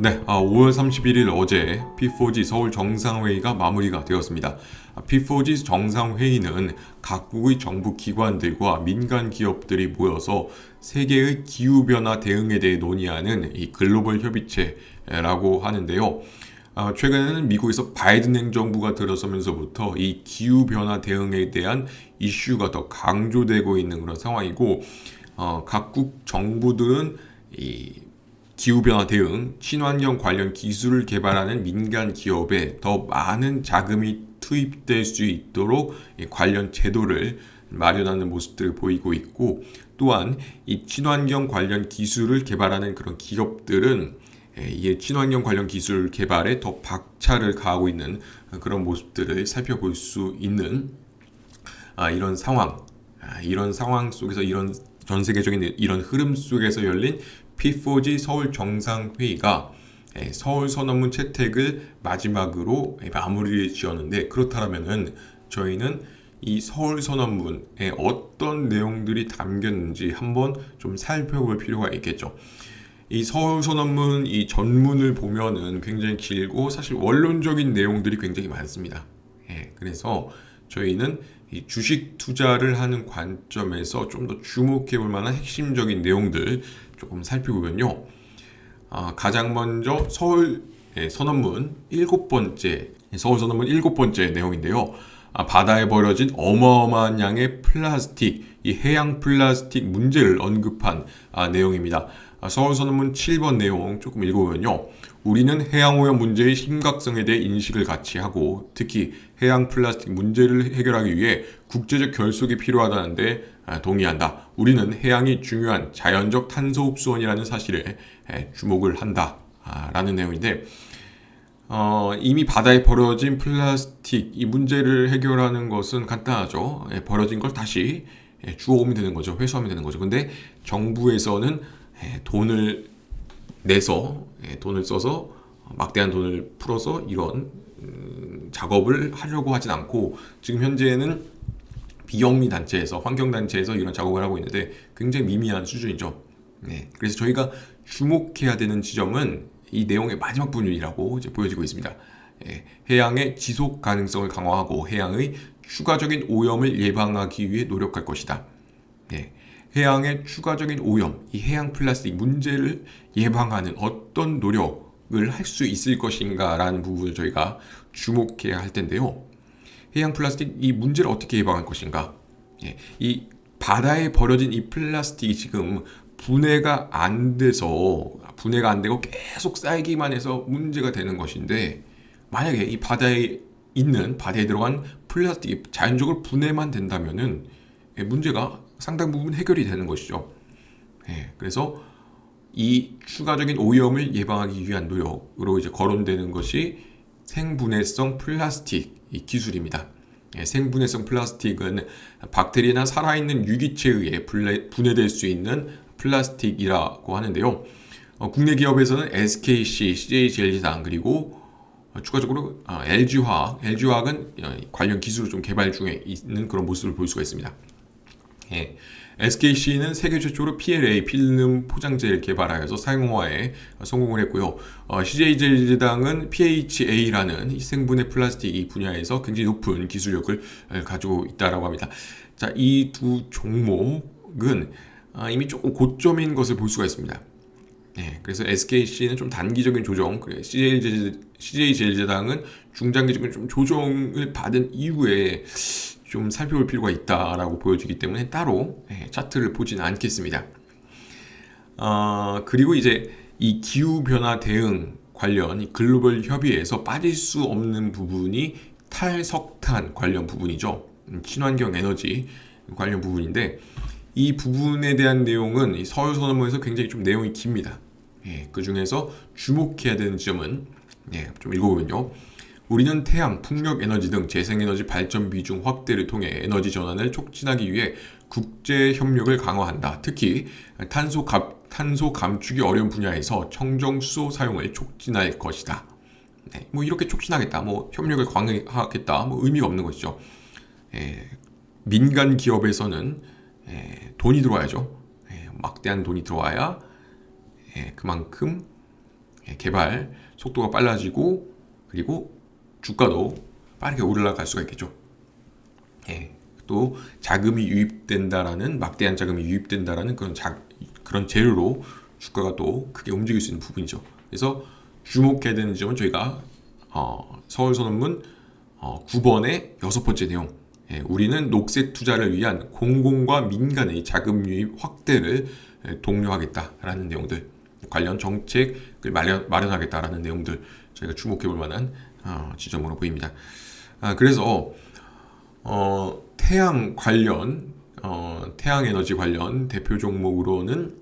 네, 아, 5월 31일 어제 P4G 서울 정상회의가 마무리가 되었습니다. 아, P4G 정상회의는 각국의 정부 기관들과 민간 기업들이 모여서 세계의 기후변화 대응에 대해 논의하는 이 글로벌 협의체라고 하는데요. 아, 최근에는 미국에서 바이든 행정부가 들어서면서부터 이 기후변화 대응에 대한 이슈가 더 강조되고 있는 그런 상황이고, 어, 각국 정부들은 이 기후변화 대응, 친환경 관련 기술을 개발하는 민간 기업에 더 많은 자금이 투입될 수 있도록 이 관련 제도를 마련하는 모습들을 보이고 있고 또한 이 친환경 관련 기술을 개발하는 그런 기업들은 예, 이 친환경 관련 기술 개발에 더 박차를 가하고 있는 그런 모습들을 살펴볼 수 있는 아, 이런 상황, 아, 이런 상황 속에서 이런 전 세계적인 이런 흐름 속에서 열린 P4G 서울 정상회의가 예, 서울 선언문 채택을 마지막으로 마무리를 지었는데 그렇다면은 저희는 이 서울 선언문에 어떤 내용들이 담겼는지 한번 좀 살펴볼 필요가 있겠죠. 이 서울 선언문 이 전문을 보면은 굉장히 길고 사실 원론적인 내용들이 굉장히 많습니다. 예, 그래서 저희는 이 주식 투자를 하는 관점에서 좀 더 주목해 볼 만한 핵심적인 내용들 조금 살펴보면요. 아, 가장 먼저 서울 예, 선언문 일곱 번째 서울 선언문 일곱 번째 내용인데요. 아, 바다에 버려진 어마어마한 양의 플라스틱, 이 해양 플라스틱 문제를 언급한 아, 내용입니다. 아, 서울 선언문 7번 내용 조금 읽어보면요. 우리는 해양 오염 문제의 심각성에 대해 인식을 같이 하고 특히 해양 플라스틱 문제를 해결하기 위해 국제적 결속이 필요하다는데 아, 동의한다. 우리는 해양이 중요한 자연적 탄소 흡수원이라는 사실에 주목을 한다. 라는 내용인데 어, 이미 바다에 버려진 플라스틱 이 문제를 해결하는 것은 간단하죠. 예, 버려진 걸 다시 예, 주워오면 되는 거죠. 회수하면 되는 거죠. 근데 정부에서는 예, 돈을 내서 예, 돈을 써서 막대한 돈을 풀어서 이런 음, 작업을 하려고 하진 않고 지금 현재는 비영리 단체에서 환경 단체에서 이런 작업을 하고 있는데 굉장히 미미한 수준이죠. 네, 그래서 저희가 주목해야 되는 지점은 이 내용의 마지막 부분이라고 이제 보여지고 있습니다. 예, 해양의 지속 가능성을 강화하고 해양의 추가적인 오염을 예방하기 위해 노력할 것이다. 예, 해양의 추가적인 오염, 이 해양 플라스틱 문제를 예방하는 어떤 노력을 할 수 있을 것인가라는 부분을 저희가 주목해야 할 텐데요. 해양 플라스틱 이 문제를 어떻게 예방할 것인가? 예, 이 바다에 버려진 이 플라스틱이 지금 분해가 안 돼서 분해가 안 되고 계속 쌓이기만 해서 문제가 되는 것인데 만약에 이 바다에 있는 바다에 들어간 플라스틱이 자연적으로 분해만 된다면은 예, 문제가 상당 부분 해결이 되는 것이죠. 예, 그래서 이 추가적인 오염을 예방하기 위한 노력으로 이제 거론되는 것이 생분해성 플라스틱 이 기술입니다. 예, 생분해성 플라스틱은 박테리아나 살아있는 유기체에 의해 분해될 수 있는 플라스틱이라고 하는데요. 어, 국내 기업에서는 SKC, CJ제일제당 그리고 추가적으로 어, LG화학, LG화학은 어, 관련 기술을 좀 개발 중에 있는 그런 모습을 볼 수가 있습니다. 예. SKC는 세계 최초로 PLA 필름 포장재를 개발하여서 사용화에 성공을 했고요. 어, CJ제당은 PHA라는 생분해 플라스틱 이 분야에서 굉장히 높은 기술력을 가지고 있다라고 합니다. 자, 이 두 종목은 아, 이미 조금 고점인 것을 볼 수가 있습니다. 네, 그래서 SKC는 좀 단기적인 조정, 그래 CJ CJ제일제당은 중장기적인 좀 조정을 받은 이후에 좀 살펴볼 필요가 있다라고 보여지기 때문에 따로 네, 차트를 보지는 않겠습니다. 어, 그리고 이제 이 기후 변화 대응 관련 글로벌 협의에서 빠질 수 없는 부분이 탈석탄 관련 부분이죠. 음, 친환경 에너지 관련 부분인데 이 부분에 대한 내용은 서울 선언문에서 굉장히 좀 내용이 깁니다. 예, 그 중에서 주목해야 되는 지점은 예, 좀 읽어보면요. 우리는 태양, 풍력 에너지 등 재생에너지 발전 비중 확대를 통해 에너지 전환을 촉진하기 위해 국제 협력을 강화한다. 특히 탄소 감, 탄소 감축이 어려운 분야에서 청정 수소 사용을 촉진할 것이다. 네, 뭐 이렇게 촉진하겠다, 뭐 협력을 강화하겠다, 뭐 의미가 없는 것이죠. 예, 민간 기업에서는 예, 돈이 들어와야죠. 예, 막대한 돈이 들어와야 예, 그만큼 예, 개발 속도가 빨라지고 그리고 주가도 빠르게 올라갈 수가 있겠죠. 예, 또 자금이 유입된다라는 막대한 자금이 유입된다라는 그런 자, 그런 재료로 주가가 또 크게 움직일 수 있는 부분이죠. 그래서 주목해야 되는 점은 저희가 어, 서울 선언문 어, 9번의 여섯 번째 내용. 예, 우리는 녹색 투자를 위한 공공과 민간의 자금 유입 확대를 예, 독려하겠다라는 내용들, 관련 정책을 마련, 마련하겠다라는 내용들 저희가 주목해 볼 만한 어, 지점으로 보입니다. 아, 그래서 어, 태양 관련 어, 태양 에너지 관련 대표 종목으로는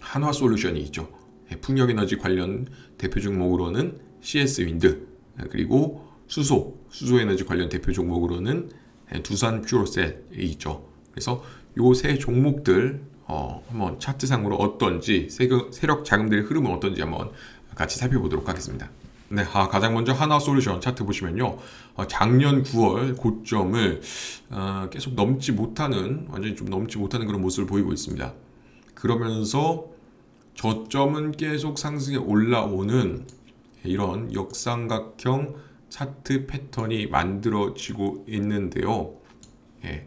한화 솔루션이 있죠. 예, 풍력 에너지 관련 대표 종목으로는 CS 윈드 예, 그리고 수소 수소 에너지 관련 대표 종목으로는 예, 두산 퓨어셀이 있죠. 그래서 요 세 종목들 어, 한번 차트상으로 어떤지 세력 자금들의 흐름은 어떤지 한번 같이 살펴보도록 하겠습니다. 네, 아, 가장 먼저 하나 솔루션 차트 보시면요. 어, 작년 9월 고점을 어, 계속 넘지 못하는 완전히 좀 넘지 못하는 그런 모습을 보이고 있습니다. 그러면서 저점은 계속 상승에 올라오는 이런 역삼각형 차트 패턴이 만들어지고 있는데요. 예,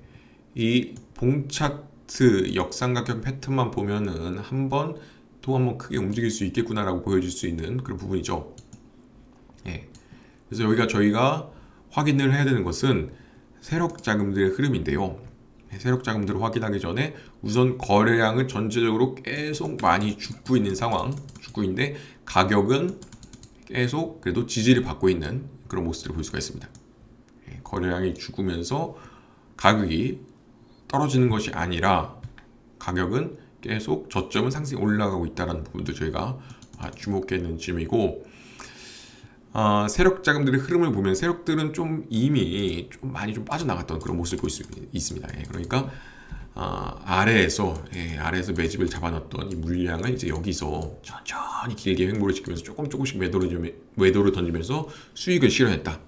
이 봉차트 역삼각형 패턴만 보면은 한번 또 한번 크게 움직일 수 있겠구나라고 보여줄 수 있는 그런 부분이죠. 예. 그래서 여기가 저희가 확인을 해야 되는 것은 세력 자금들의 흐름인데요. 예, 세력 자금들을 확인하기 전에 우선 거래량은 전체적으로 계속 많이 죽고 있는 상황, 죽고 있는데 가격은 계속 그래도 지지를 받고 있는 그런 모습들을 볼 수가 있습니다. 예, 거래량이 죽으면서 가격이 떨어지는 것이 아니라 가격은 계속 저점은 상승이 올라가고 있다는 부분도 저희가 아, 주목했는 점이고 어, 세력 자금들의 흐름을 보면 세력들은 좀 이미 좀 많이 좀 빠져나갔던 그런 모습을 볼 수 있습니다. 예, 그러니까 어, 아래에서 예, 아래에서 매집을 잡아놨던 이 물량을 이제 여기서 천천히 길게 횡보를 시키면서 조금 조금씩 매도를 좀, 매도를 던지면서 수익을 실현했다.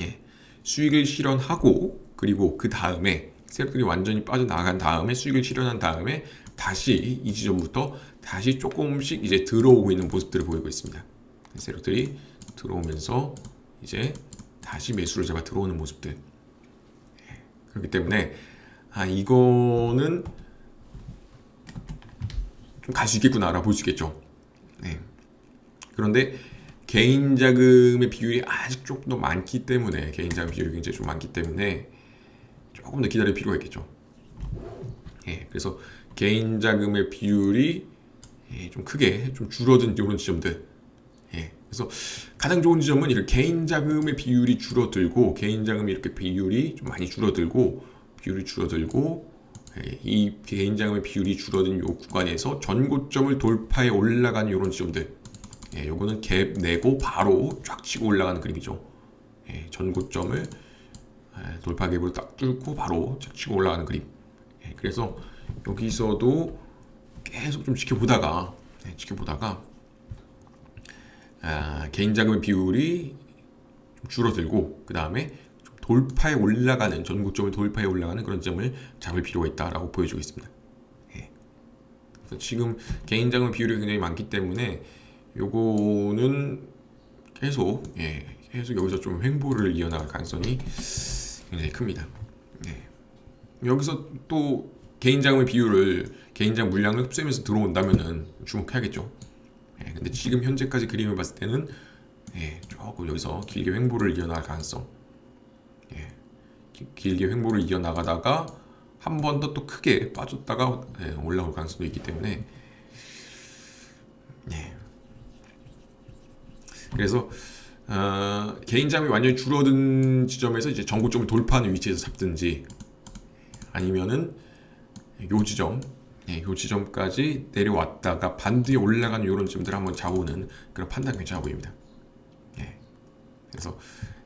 예, 수익을 실현하고 그리고 그 다음에 세력들이 완전히 빠져나간 다음에 수익을 실현한 다음에 다시 이 지점부터 다시 조금씩 이제 들어오고 있는 모습들을 보이고 있습니다. 세력들이 들어오면서 이제 다시 매수를 잡아 들어오는 모습들. 예, 그렇기 때문에 아 이거는 좀 갈 수 있겠구나라고 볼수 있겠죠. 네. 그런데 개인 자금의 비율이 아직 조금 더 많기 때문에 개인 자금 비율이 굉장히 좀 많기 때문에 조금 더 기다릴 필요가 있겠죠. 예, 그래서 개인 자금의 비율이 예, 좀 크게 좀 줄어든 이런 지점들 예. 그래서 가장 좋은 지점은 이렇게 개인 자금의 비율이 줄어들고 개인 자금이 이렇게 비율이 좀 많이 줄어들고 비율이 줄어들고 예, 이 개인 자금의 비율이 줄어든 요 구간에서 전고점을 돌파해 올라가는 이런 지점들 예, 요거는 갭 내고 바로 쫙 치고 올라가는 그림이죠. 예, 전고점을 예, 돌파 갭으로 딱 뚫고 바로 쫙 치고 올라가는 그림. 예, 그래서 여기서도 계속 좀 지켜보다가 예, 지켜보다가 아, 개인 자금의 비율이 좀 줄어들고 그 다음에 돌파에 올라가는 전고점을 돌파에 올라가는 그런 점을 잡을 필요가 있다라고 보여주고 있습니다. 예. 지금 개인 자금 비율이 굉장히 많기 때문에 요거는 계속 예, 계속 여기서 좀 횡보를 이어나갈 가능성이 굉장히 큽니다. 예. 여기서 또 개인 자금의 비율을 개인 자금 물량을 흡수하면서 들어온다면은 주목해야겠죠. 예, 근데 지금 현재까지 그림을 봤을 때는 예, 조금 여기서 길게 횡보를 이어나갈 가능성. 예, 기, 길게 횡보를 이어나가다가 한 번 더 또 크게 빠졌다가 예, 올라올 가능성도 있기 때문에 예. 그래서 어, 개인 자금이 완전히 줄어든 지점에서 이제 전고점을 돌파하는 위치에서 잡든지 아니면은 요 지점 예, 요 지점까지 내려왔다가 반드에 올라가는 이런 지점들을 한번 잡아오는 그런 판단 괜찮아 보입니다. 예. 그래서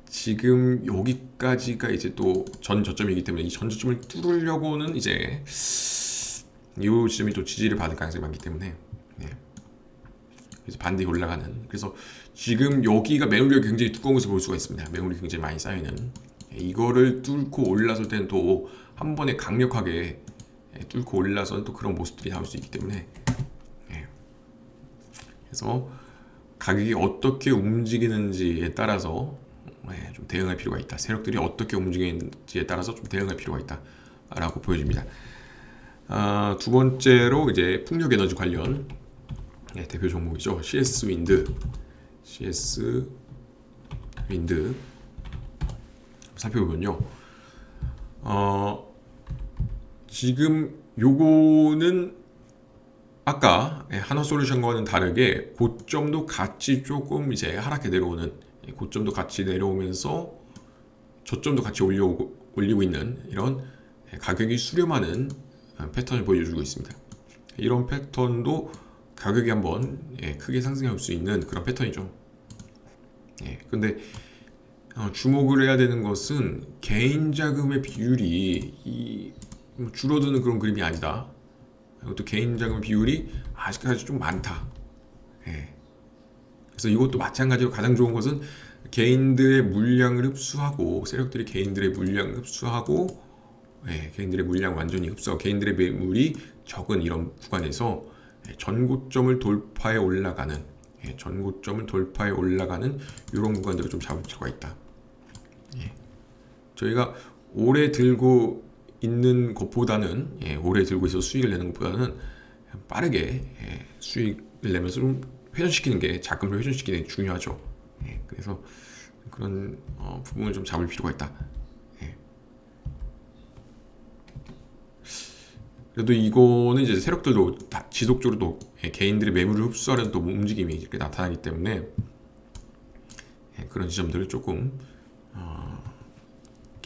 지금 여기까지가 이제 또 전 저점이기 때문에 이 전 저점을 뚫으려고는 이제 이 지점이 또 지지를 받을 가능성이 많기 때문에 예. 그래서 반드에 올라가는 그래서 지금 여기가 매물력이 굉장히 두꺼운 것을 볼 수가 있습니다. 매물이 굉장히 많이 쌓이는 예, 이거를 뚫고 올라설 때는 또 한 번에 강력하게 예, 뚫고 올라선 또 그런 모습들이 나올 수 있기 때문에 예. 그래서 가격이 어떻게 움직이는지에 따라서 예, 좀 대응할 필요가 있다. 세력들이 어떻게 움직이는지에 따라서 좀 대응할 필요가 있다라고 보여집니다. 아, 두 번째로 이제 풍력 에너지 관련 예, 대표 종목이죠. CS 윈드, CS 윈드 살펴보면요. 어, 지금 요거는 아까 예, 한화솔루션과는 다르게 고점도 같이 조금 이제 하락해 내려오는 예, 고점도 같이 내려오면서 저점도 같이 올려오고 올리고 있는 이런 예, 가격이 수렴하는 어, 패턴을 보여주고 있습니다. 이런 패턴도 가격이 한번 크게 상승할 수 있는 그런 패턴이죠. 예, 근데 어, 주목을 해야 되는 것은 개인 자금의 비율이 이, 뭐 줄어드는 그런 그림이 아니다. 이것도 개인 자금 비율이 아직까지 좀 많다. 예. 그래서 이것도 마찬가지로 가장 좋은 것은 개인들의 물량을 흡수하고 세력들이 개인들의 물량을 흡수하고 예, 개인들의 물량 완전히 흡수하고 개인들의 매물이 적은 이런 구간에서 예, 전고점을 돌파해 올라가는 예, 전고점을 돌파해 올라가는 이런 구간들을 좀 잡을 필요가 있다. 예. 저희가 오래 들고 있는 것보다는 예, 오래 들고 있어 수익을 내는 것보다는 빠르게 예, 수익을 내면서 좀 회전시키는 게 자금을 회전시키는 게 중요하죠. 예, 그래서 그런 어, 부분을 좀 잡을 필요가 있다. 예. 그래도 이거는 이제 세력들도 다 지속적으로 또 예, 개인들의 매물을 흡수하려는 또 움직임이 이렇게 나타나기 때문에 예, 그런 지점들을 조금 어,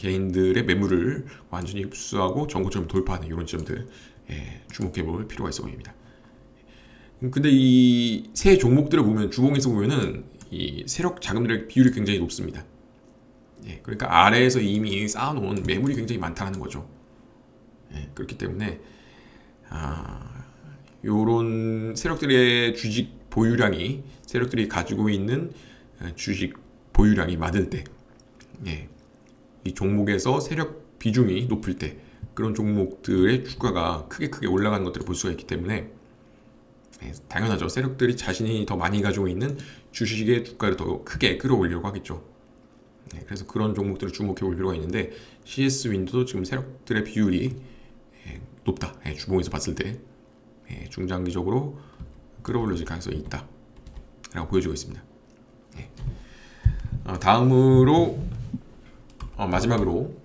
개인들의 매물을 완전히 흡수하고 정고점 돌파하는 이런 점들 예, 주목해 볼 필요가 있어 보입니다. 근데 이 세 종목들을 보면 주봉에서 보면은 이 세력 자금들의 비율이 굉장히 높습니다. 예, 그러니까 아래에서 이미 쌓아놓은 매물이 굉장히 많다는 거죠. 예, 그렇기 때문에 아, 요런 세력들의 주식 보유량이 세력들이 가지고 있는 주식 보유량이 많을 때 예, 이 종목에서 세력 비중이 높을 때 그런 종목들의 주가가 크게 크게 올라가는 것들을 볼 수가 있기 때문에 네, 당연하죠. 세력들이 자신이 더 많이 가지고 있는 주식의 주가를 더 크게 끌어올리려고 하겠죠. 네, 그래서 그런 종목들을 주목해 볼 필요가 있는데 CS 윈도도 지금 세력들의 비율이 예, 높다. 예, 주봉에서 봤을 때 예, 중장기적으로 끌어올려질 가능성이 있다. 라고 보여주고 있습니다. 어, 다음으로 어, 마지막으로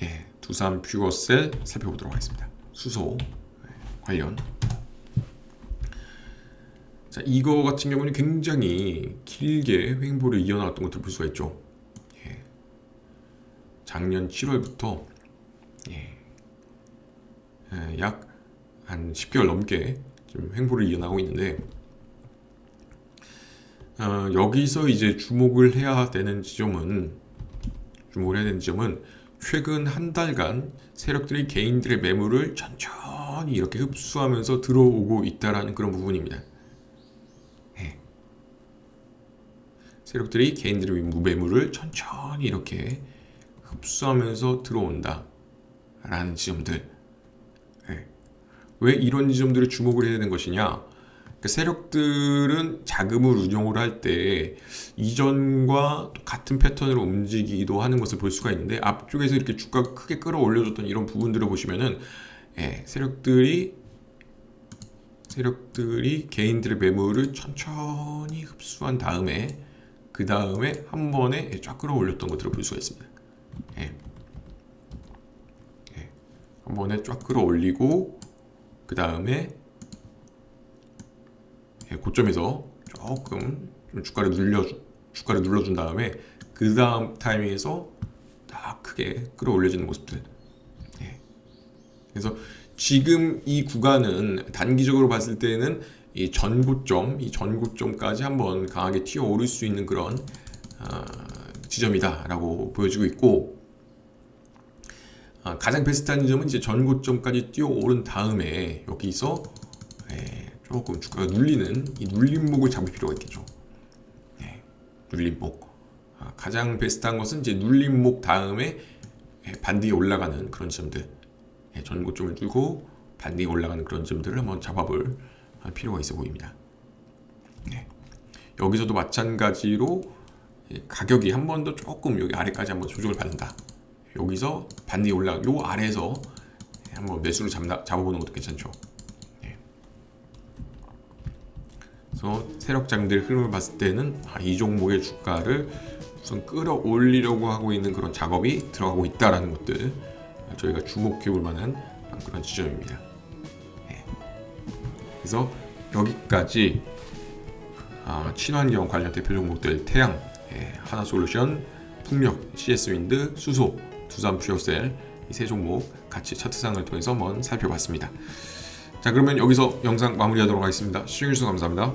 예, 두산 퓨어셀 살펴보도록 하겠습니다. 수소 예, 관련. 자, 이거 같은 경우는 굉장히 길게 횡보를 이어나갔던 것을 볼 수가 있죠. 예, 작년 7월부터 예, 예, 약한 10개월 넘게 지금 횡보를 이어나가고 있는데 어, 여기서 이제 주목을 해야 되는 지점은 주목을 해야 되는 점은 최근 한 달간 세력들이 개인들의 매물을 천천히 이렇게 흡수하면서 들어오고 있다라는 그런 부분입니다. 네. 세력들이 개인들의 매물을 천천히 이렇게 흡수하면서 들어온다. 라는 지점들. 네. 왜 이런 지점들을 주목을 해야 되는 것이냐? 그 세력들은 자금을 운용을 할 때 이전과 같은 패턴으로 움직이기도 하는 것을 볼 수가 있는데 앞쪽에서 이렇게 주가 크게 끌어올려줬던 이런 부분들을 보시면은 예, 세력들이 세력들이 개인들의 매물을 천천히 흡수한 다음에 그 다음에 한 번에 쫙 끌어올렸던 것들을 볼 수가 있습니다. 예. 예. 한 번에 쫙 끌어올리고 그 다음에 예, 고점에서 조금 좀 주가를 눌려 주가를 눌러준 다음에 그 다음 타이밍에서 딱 크게 끌어올려지는 모습들. 예. 그래서 지금 이 구간은 단기적으로 봤을 때는 이 전고점, 이 전고점까지 한번 강하게 튀어 오를 수 있는 그런 어, 지점이다라고 보여지고 있고 어, 가장 베스트한 지점은 이제 전고점까지 뛰어 오른 다음에 여기서 예, 조금 주가가 눌리는 이 눌림목을 잡을 필요가 있겠죠. 네, 눌림목. 아, 가장 베스트한 것은 이제 눌림목 다음에 예, 반디에 올라가는 그런 점들. 예, 전고점을 두고 반디에 올라가는 그런 점들을 한번 잡아볼 필요가 있어 보입니다. 네. 여기서도 마찬가지로 이 가격이 한 번 더 조금 여기 아래까지 한번 조정을 받는다. 여기서 반등이 올라 요 아래에서 한번 매수를 잡나, 잡아보는 것도 괜찮죠. 예. 그래서 세력장들 흐름을 봤을 때는 아, 이 종목의 주가를 우선 끌어올리려고 하고 있는 그런 작업이 들어가고 있다라는 것들 저희가 주목해 볼 만한 그런 지점입니다. 예. 그래서 여기까지 아, 친환경 관련 대표 종목들 태양, 예, 하나솔루션, 풍력, CS윈드, 수소, 두산 퓨어셀 이 세 종목 같이 차트상을 통해서 한번 살펴봤습니다. 자 그러면 여기서 영상 마무리하도록 하겠습니다. 시청해주셔서 감사합니다.